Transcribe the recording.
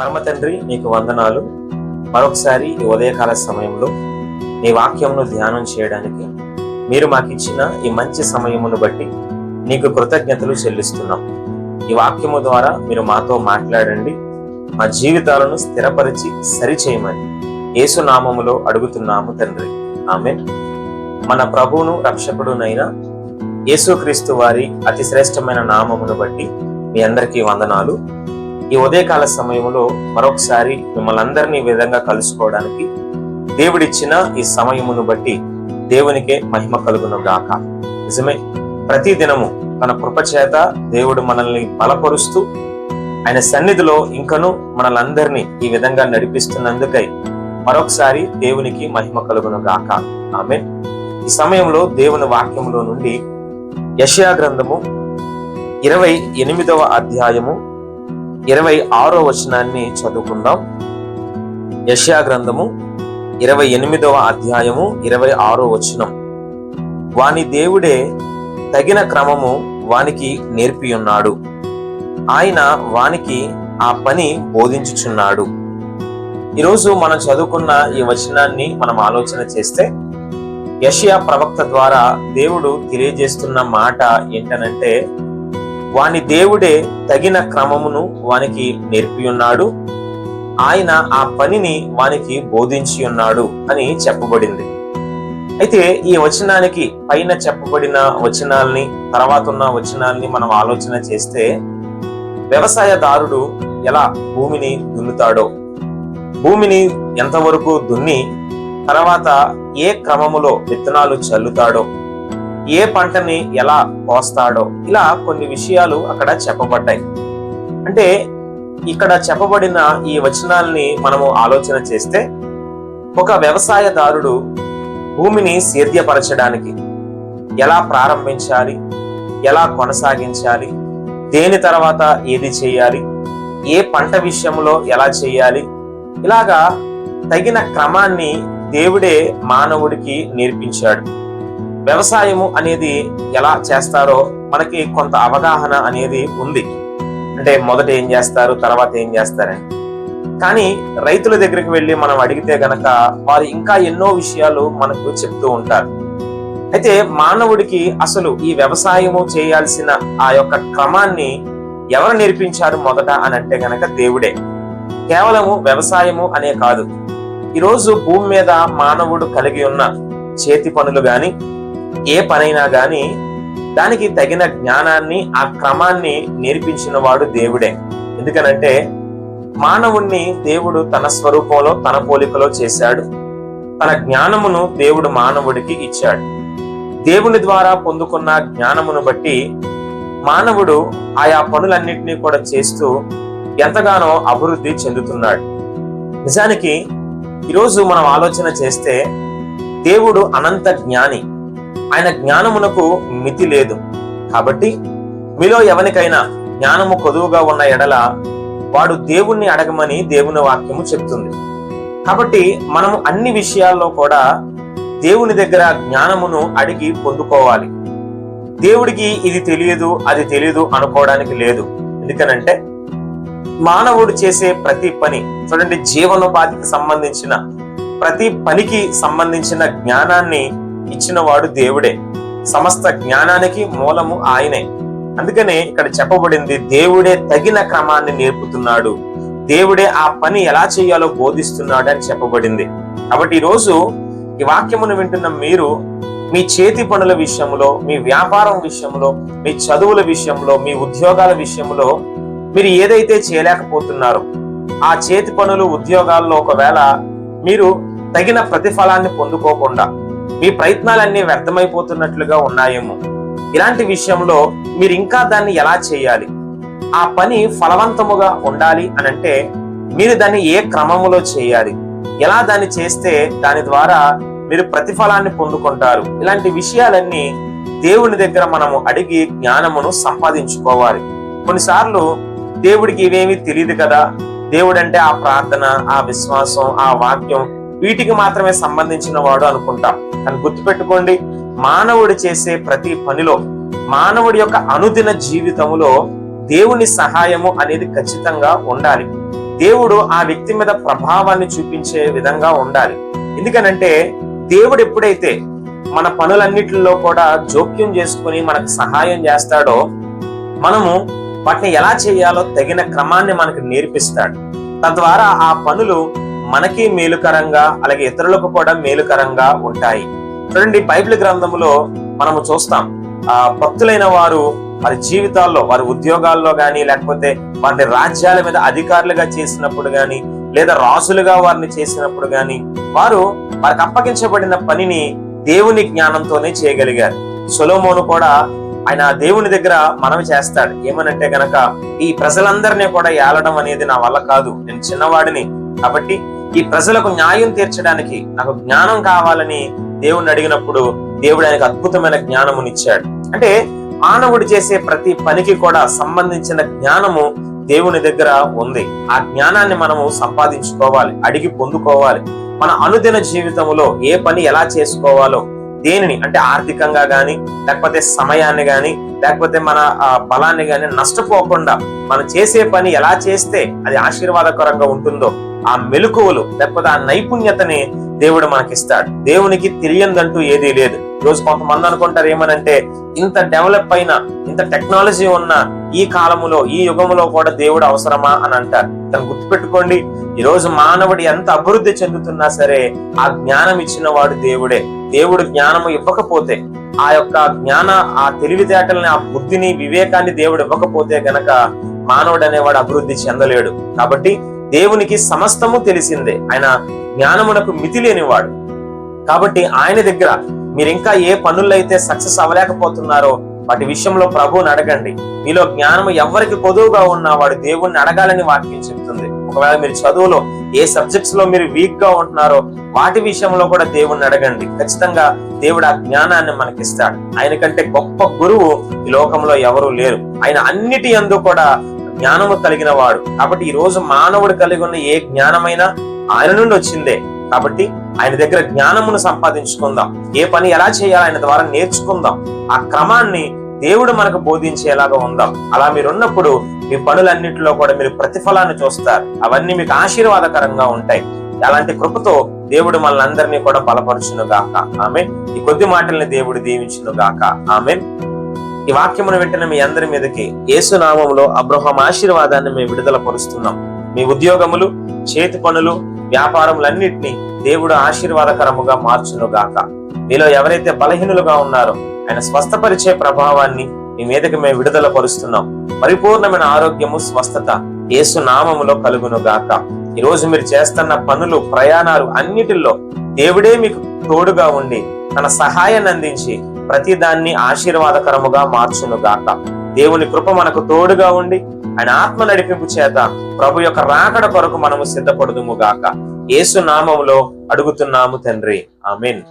పరమ తండ్రి నీకు వందనాలు. మరొకసారి ఈ ఉదయకాల సమయంలో నీ వాక్యమును ధ్యానం చేయడానికి మీరు మాకిచ్చిన ఈ మంచి సమయమును బట్టి నీకు కృతజ్ఞతలు చెల్లిస్తున్నాం. ఈ వాక్యము ద్వారా మీరు మాతో మాట్లాడండి. మా జీవితాలను స్థిరపరిచి సరిచేయమని యేసు నామములో అడుగుతున్నాము తండ్రి. ఆమె మన ప్రభువును రక్షకుడునైన యేసుక్రీస్తు వారి అతి శ్రేష్టమైన నామమును బట్టి మీ అందరికీ వందనాలు. ఈ ఉదయకాల సమయంలో మరొకసారి మిమ్మల్ని అందరినీ విధంగా కలుసుకోవడానికి దేవుడిచ్చిన ఈ సమయమును బట్టి దేవునికే మహిమ కలుగును గాక నిజమే ప్రతి దినము తన కృపచేత దేవుడు మనల్ని బలపరుస్తూ ఆయన సన్నిధిలో ఇంకను మనలందరినీ ఈ విధంగా నడిపిస్తున్నందుకై మరొకసారి దేవునికి మహిమ కలుగును గాక ఆమె ఈ సమయంలో దేవుని వాక్యంలో నుండి యషయా గ్రంథము ఇరవై ఎనిమిదవ అధ్యాయము ఇరవై ఆరో వచనాన్ని చదువుకుందాం. యషయా గ్రంథము ఇరవై ఎనిమిదవ అధ్యాయము ఇరవై ఆరో వచనం. వాని దేవుడే తగిన క్రమము వానికి నేర్పి ఉన్నాడు ఆయన వానికి ఆ పని బోధించుచున్నాడు. ఈరోజు మనం చదువుకున్న ఈ వచనాన్ని మనం ఆలోచన చేస్తే యషియా ప్రవక్త ద్వారా దేవుడు తెలియజేస్తున్న మాట ఏంటనంటే వాని దేవుడే తగిన క్రమమును వానికి నేర్పి ఉన్నాడు. ఆయన ఆ పనిని వానికి బోధించి ఉన్నాడు అని చెప్పబడింది. అయితే ఈ వచనానికి పైన చెప్పబడిన వచనాల్ని తర్వాత ఉన్న వచనాల్ని మనం ఆలోచన చేస్తే వ్యవసాయదారుడు ఎలా భూమిని దున్నుతాడో భూమిని ఎంతవరకు దున్ని తర్వాత ఏ క్రమములో విత్తనాలు చల్లుతాడో ఏ పంటని ఎలా కోస్తాడో ఇలా కొన్ని విషయాలు అక్కడ చెప్పబడ్డాయి. అంటే ఇక్కడ చెప్పబడిన ఈ వచనాల్ని మనము ఆలోచన చేస్తే ఒక వ్యవసాయదారుడు భూమిని సేద్యపరచడానికి ఎలా ప్రారంభించాలి ఎలా కొనసాగించాలి దేని తర్వాత ఏది చేయాలి ఏ పంట విషయంలో ఎలా చేయాలి ఇలాగా తగిన క్రమాన్ని దేవుడే మానవుడికి నేర్పించాడు. వ్యవసాయము అనేది ఎలా చేస్తారో మనకి కొంత అవగాహన అనేది ఉంది. అంటే మొదట ఏం చేస్తారు తర్వాత ఏం చేస్తారని. కానీ రైతుల దగ్గరికి వెళ్ళి మనం అడిగితే గనక వారు ఇంకా ఎన్నో విషయాలు మనకు చెప్తూ ఉంటారు. అయితే మానవుడికి అసలు ఈ వ్యవసాయము చేయాల్సిన ఆ యొక్క క్రమాన్ని ఎవరు నేర్పించారు మొదట అని అంటే గనక దేవుడే. కేవలము వ్యవసాయము అనే కాదు. ఈరోజు భూమి మీద మానవుడు కలిగి ఉన్న చేతి పనులు గాని ఏ పనైనా గాని దానికి తగిన జ్ఞానాన్ని ఆ క్రమాన్ని నేర్పించిన వాడు దేవుడే. ఎందుకనంటే మానవుణ్ణి దేవుడు తన స్వరూపంలో తన పోలికలో చేశాడు. తన జ్ఞానమును దేవుడు మానవుడికి ఇచ్చాడు. దేవుని ద్వారా పొందుకున్న జ్ఞానమును బట్టి మానవుడు ఆయా పనులన్నింటినీ కూడా చేస్తూ ఎంతగానో అభివృద్ధి చెందుతున్నాడు. నిజానికి ఈరోజు మనం ఆలోచన చేస్తే దేవుడు అనంత జ్ఞాని. ఆయన జ్ఞానమునకు మితి లేదు. కాబట్టి మీలో ఎవరికైనా జ్ఞానము కొదువుగా ఉన్న ఎడల వాడు దేవుణ్ణి అడగమని దేవుని వాక్యము చెప్తుంది. కాబట్టి మనము అన్ని విషయాల్లో కూడా దేవుని దగ్గర జ్ఞానమును అడిగి పొందుకోవాలి. దేవుడికి ఇది తెలియదు అది తెలియదు అనుకోవడానికి లేదు. ఎందుకనంటే మానవుడు చేసే ప్రతి పని చూడండి జీవనోపాధికి సంబంధించిన ప్రతి పనికి సంబంధించిన జ్ఞానాన్ని ఇచ్చినవాడు దేవుడే. సమస్త జ్ఞానానికి మూలము ఆయనే. అందుకనే ఇక్కడ చెప్పబడింది దేవుడే తగిన క్రమాన్ని నేర్పుతున్నాడు. దేవుడే ఆ పని ఎలా చేయాలో బోధిస్తున్నాడు అని చెప్పబడింది. కాబట్టి ఈరోజు రోజు ఈ వాక్యమును వింటున్న మీరు మీ చేతి పనుల విషయంలో మీ వ్యాపారం విషయంలో మీ చదువుల విషయంలో మీ ఉద్యోగాల విషయంలో మీరు ఏదైతే చేయలేకపోతున్నారో ఆ చేతి పనులు ఉద్యోగాల్లో ఒకవేళ మీరు తగిన ప్రతిఫలాన్ని పొందుకోకుండా మీ ప్రయత్నాలన్నీ వ్యర్థమైపోతున్నట్లుగా ఉన్నాయేమో. ఇలాంటి విషయంలో మీరు ఇంకా దాన్ని ఎలా చేయాలి? ఆ పని ఫలవంతముగా ఉండాలి అని అంటే మీరు దాన్ని ఏ క్రమములో చేయాలి? ఎలా దాన్ని చేస్తే దాని ద్వారా మీరు ప్రతిఫలాన్ని పొందుకుంటారు? ఇలాంటి విషయాలన్నీ దేవుని దగ్గర మనము అడిగి జ్ఞానమును సంపాదించుకోవాలి. కొన్నిసార్లు దేవుడికి ఇవేమీ తెలియదు కదా? దేవుడంటే ఆ ప్రార్థన ఆ విశ్వాసం ఆ వాక్యం వీటికి మాత్రమే సంబంధించిన వాడు అనుకుంటాం. కానీ గుర్తుపెట్టుకోండి మానవుడు చేసే ప్రతి పనిలో మానవుడి యొక్క అనుదిన జీవితములో దేవుని సహాయము అనేది ఖచ్చితంగా ఉండాలి. దేవుడు ఆ వ్యక్తి మీద ప్రభావాన్ని చూపించే విధంగా ఉండాలి. ఎందుకనంటే దేవుడు ఎప్పుడైతే మన పనులన్నిటిలో కూడా జోక్యం చేసుకుని మనకు సహాయం చేస్తాడో మనము వాటిని ఎలా చేయాలో తగిన క్రమాన్ని మనకు నేర్పిస్తాడు. తద్వారా ఆ పనులు మనకి మేలుకరంగా అలాగే ఇతరులకు కూడా మేలుకరంగా ఉంటాయి. చూడండి బైబిల్ గ్రంథంలో మనము చూస్తాం ఆ భక్తులైన వారు వారి జీవితాల్లో వారి ఉద్యోగాల్లో గాని లేకపోతే వారిని రాజ్యాల మీద అధికారులుగా చేసినప్పుడు గాని లేదా రాజులుగా వారిని చేసినప్పుడు గాని వారు వారికి అప్పగించబడిన పనిని దేవుని జ్ఞానంతోనే చేయగలిగారు. సొలోమోను కూడా ఆయన దేవుని దగ్గర మనవి చేస్తాడు. ఏమనంటే గనక ఈ ప్రజలందరినీ కూడా ఏలడం అనేది నా వల్ల కాదు. నేను చిన్నవాడిని కాబట్టి ఈ ప్రజలకు న్యాయం తీర్చడానికి నాకు జ్ఞానం కావాలని దేవుణ్ణి అడిగినప్పుడు దేవుడు ఆయనకు అద్భుతమైన జ్ఞానమునిచ్చాడు అంటే మానవుడు చేసే ప్రతి పనికి కూడా సంబంధించిన జ్ఞానము దేవుని దగ్గర ఉంది. ఆ జ్ఞానాన్ని మనము సంపాదించుకోవాలి అడిగి పొందుకోవాలి. మన అనుదిన జీవితంలో ఏ పని ఎలా చేసుకోవాలో దేనిని అంటే ఆర్థికంగా గాని లేకపోతే సమయాన్ని గాని లేకపోతే మన ఆ, బలాన్ని గాని నష్టపోకుండా మనం చేసే పని ఎలా చేస్తే అది ఆశీర్వాదకరంగా ఉంటుందో ఆ మెలకువలు లేకపోతే ఆ నైపుణ్యతని దేవుడు మనకిస్తాడు. దేవునికి తెలియందంటూ ఏదీ లేదు. రోజు కొంతమంది అనుకుంటారు ఏమనంటే ఇంత డెవలప్ అయిన ఇంత టెక్నాలజీ ఉన్న ఈ కాలములో ఈ యుగములో కూడా దేవుడు అవసరమా అని అంటారు. తను గుర్తుపెట్టుకోండి ఈ రోజు మానవుడు ఎంత అభివృద్ధి చెందుతున్నా సరే ఆ జ్ఞానం ఇచ్చిన వాడు దేవుడే. దేవుడు జ్ఞానము ఇవ్వకపోతే ఆ యొక్క జ్ఞాన ఆ తెలివితేటల్ని ఆ బుద్ధిని వివేకాన్ని దేవుడు ఇవ్వకపోతే గనక మానవుడు అనేవాడు అభివృద్ధి చెందలేడు. కాబట్టి దేవునికి సమస్తము తెలిసిందే. ఆయన జ్ఞానమునకు మితి లేనివాడు. కాబట్టి ఆయన దగ్గర మీరు ఇంకా ఏ పనుల్లో అయితే సక్సెస్ అవ్వలేకపోతున్నారో వాటి విషయంలో ప్రభువుని అడగండి. మీలో జ్ఞానము ఎవరికి పొదువుగా ఉన్నా వాడు దేవుణ్ణి అడగాలని వాక్యం చెప్తుంది. ఒకవేళ మీరు చదువులో ఏ సబ్జెక్ట్స్లో మీరు వీక్గా ఉంటున్నారో వాటి విషయంలో కూడా దేవుణ్ణి అడగండి. ఖచ్చితంగా దేవుడు ఆ జ్ఞానాన్ని మనకిస్తాడు. ఆయన కంటే గొప్ప గురువు ఈ లోకంలో ఎవరూ లేరు. ఆయన అన్నిటి అందు కూడా జ్ఞానము కలిగిన వాడు కాబట్టి ఈ రోజు మానవుడు కలిగి ఉన్న ఏ జ్ఞానమైనా ఆయన నుండి వచ్చిందే. కాబట్టి ఆయన దగ్గర జ్ఞానమును సంపాదించుకుందాం. ఏ పని ఎలా చేయాలి ఆయన ద్వారా నేర్చుకుందాం. ఆ క్రమాన్ని దేవుడు మనకు బోధించేలాగా ఉందాం. అలా మీరు ఉన్నప్పుడు మీ పనులన్నింటిలో కూడా మీరు ప్రతిఫలాన్ని చూస్తారు. అవన్నీ మీకు ఆశీర్వాదకరంగా ఉంటాయి. అలాంటి కృపతో దేవుడు మనల్ని అందరినీ కూడా బలపరుచును గాక ఆమె ఈ కొద్ది మాటల్ని దేవుడు దీవించును గాక ఆమె ఈ వాక్యమును వెంటనే మీ అందరి మీదకి యేసు నామములో అబ్రహం ఆశీర్వాదాన్ని మేము విడుదల పరుస్తున్నాం. మీ ఉద్యోగములు చేతి పనులు వ్యాపారములన్నిటినీ దేవుడు ఆశీర్వాదకరముగా మార్చును గాక మీలో ఎవరైతే బలహీనులుగా ఉన్నారో ఆయన స్వస్థపరిచే ప్రభావాన్ని మీ మీదకి మేము విడుదల పరుస్తున్నాం. పరిపూర్ణమైన ఆరోగ్యము స్వస్థత యేసు నామములో కలుగును గాక ఈ రోజు మీరు చేస్తున్న పనులు ప్రయాణాలు అన్నిటిల్లో దేవుడే మీకు తోడుగా ఉండి తన సహాయాన్ని అందించి ప్రతి దాన్ని ఆశీర్వాదకరముగా మార్చును గాక దేవుని కృప మనకు తోడుగా ఉండి ఆయన ఆత్మ నడిపింపు చేత ప్రభు యొక్క రాకడ కొరకు మనము సిద్ధపడుదుము గాక. ఏసు నామములో అడుగుతున్నాము తండ్రి. ఆమెన్.